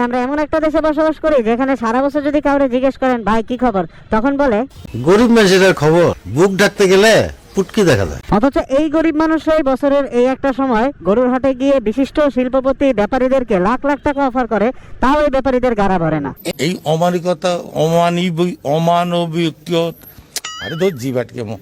ভাই আমরা এমন একটা দেশে বসবাস করি যেখানে সারা বছর যদি কাউরে জিজ্ঞেস করেন ভাই কি খবর? তখন বলে গরিব মানুষের খবর বুক ডাকতে গেলে পুটকি দেখা যায়। অথচ এই গরিব মানুষরাই বছরের এই একটা সময় গরুর হাটে গিয়ে বিশিষ্ট শিল্পপতি ব্যাপারীদেরকে লাখ লাখ টাকা অফার করে তাও এই ব্যাপারীদের গাড়া ভরে না। এই অমানিকতা অমানবিক অমানবিক আরে ধর জি বাটকে মো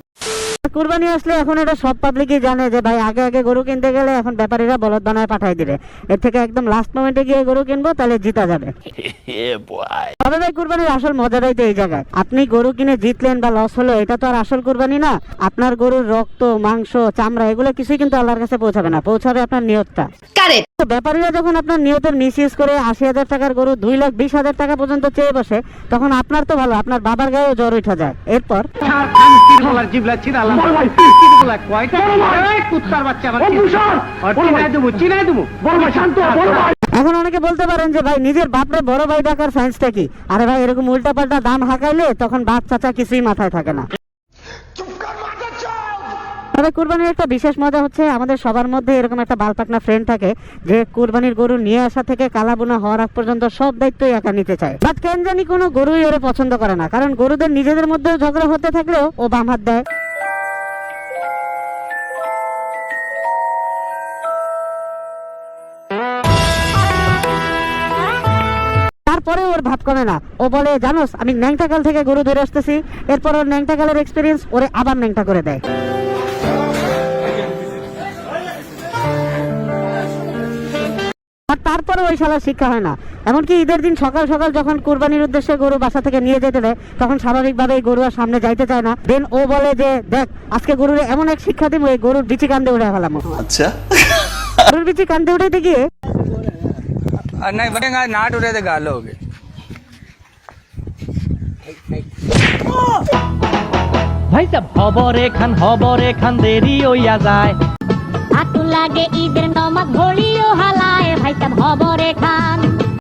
কুরবানি আসলে এখন এটা সব পাবলিকই জানে যে ভাই আগে আগে গরু কিনতে গেলে এখন ব্যাপারীরা বলদ বানায় পাঠাই দিবে। এর থেকে একদম লাস্ট মোমেন্টে গিয়ে গরু কিনবো তাহলে জিতা যাবে। তবে ভাই কুরবানির আসল মজাটাই তো এই জায়গায়। আপনি গরু কিনে জিতলেন বা লস হলো এটা তো আর আসল কুরবানি না। আপনার গরুর রক্ত মাংস চামড়া এগুলো কিছুই কিন্তু আল্লাহর কাছে পৌঁছাবে না পৌঁছাবে আপনার নিয়তটা। ব্যাপারীরা যখন আপনার নিয়তের মিসইউজ করে আশি হাজার টাকার গরু দুই লাখ বিশ হাজার টাকা পর্যন্ত চেয়ে বসে তখন আপনার তো ভালো আপনার বাবার গায়েও জ্বর উঠা যায়। এরপর এখন অনেকে বলতে পারেন যে ভাই নিজের বাপরে বড় ভাই ডাকার সায়েন্সটা কি? আরে ভাই এরকম উল্টা পাল্টা দাম হাঁকাইলে তখন বাপ চাচা কিছুই মাথায় থাকে না। তবে কুরবানির একটা বিশেষ মজা হচ্ছে আমাদের সবার মধ্যে এরকম একটা বালপাকনা ফ্রেন্ড থাকে যে কুরবানির গরু নিয়ে আসা থেকে কালাবুনা হওয়ার আগ পর্যন্ত সব দায়িত্বই একা নিতে চায়। বাট কেন জানি কোনো গরুই ওরে পছন্দ করে না কারণ গরুদের নিজেদের মধ্যেও ঝগড়া হতে থাকলেও ও বাম হাত দেয়। পরে ওর ভাব কমে না। ও বলে জানোস আমি ন্যাংটাকাল থেকে গরু ধরে আসতেছি। এরপর ওর ন্যাংটাকালের এক্সপিরিয়েন্স ওরে আবার ন্যাংটা করে দেয়। আর তারপরে ওই শালার শিক্ষা হয় না। এমনকি ঈদের দিন সকাল সকাল যখন কোরবানির উদ্দেশ্যে গরু বাসা থেকে নিয়ে যেতে দেয় তখন স্বাভাবিকভাবে গরু আর সামনে যাইতে চায় না। দেন ও বলে যে দেখ আজকে গরুর এমন এক শিক্ষা দিব এই গরুর বিচি কান্দে উঠে ফেলাম। আচ্ছা। গরুর বিচি কান্দে উঠাইতে গিয়ে আর নাই বটেঙ্গা নাট উঠে তো গালো হবে ভাই সাব হবরে খান হবরে খান দেরি হইয়া যায় হাতু লাগে ঈদের নমাজ ঘড়িও হালায় ভাইসাব হবরে খান